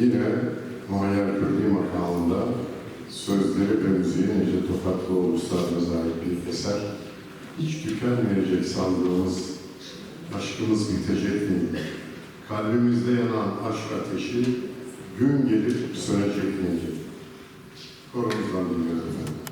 Yine Muayyer Kürdi makamında sözleri ve müziği Necdet Topraklıoğlu Üstadımıza ait bir eser. Hiç tükenmeyecek sandığımız aşkımız bitecek mi? Kalbimizde yanan aşk ateşi gün gelip sönecek mi? Korumuzdan dinliyoruz efendim.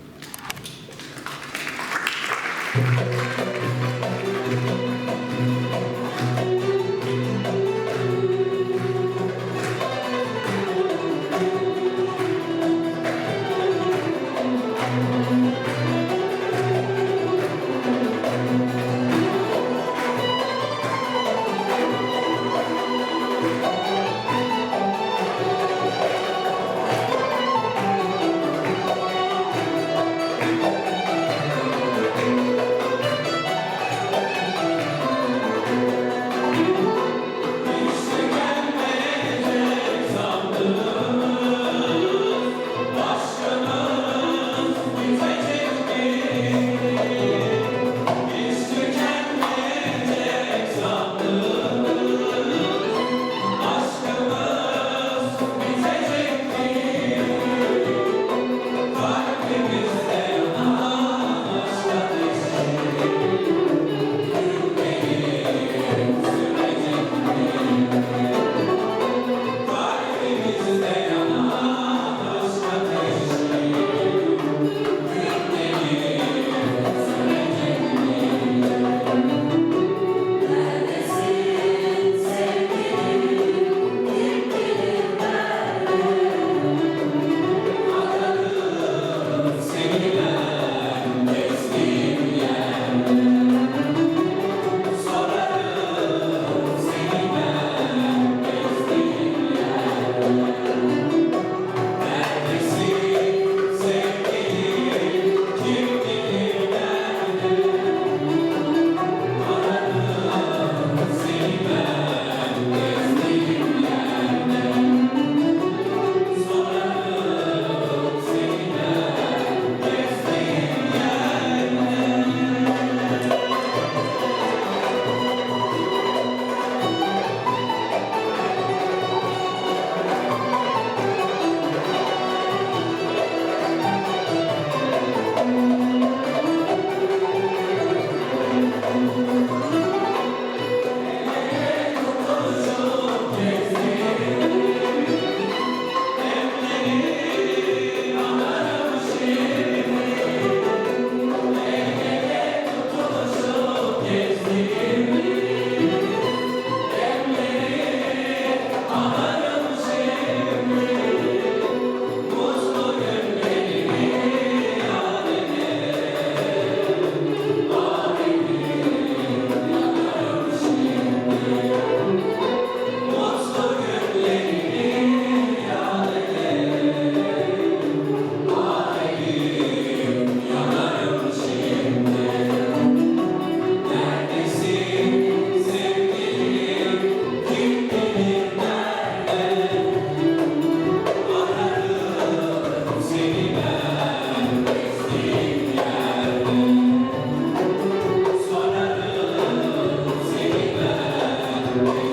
الله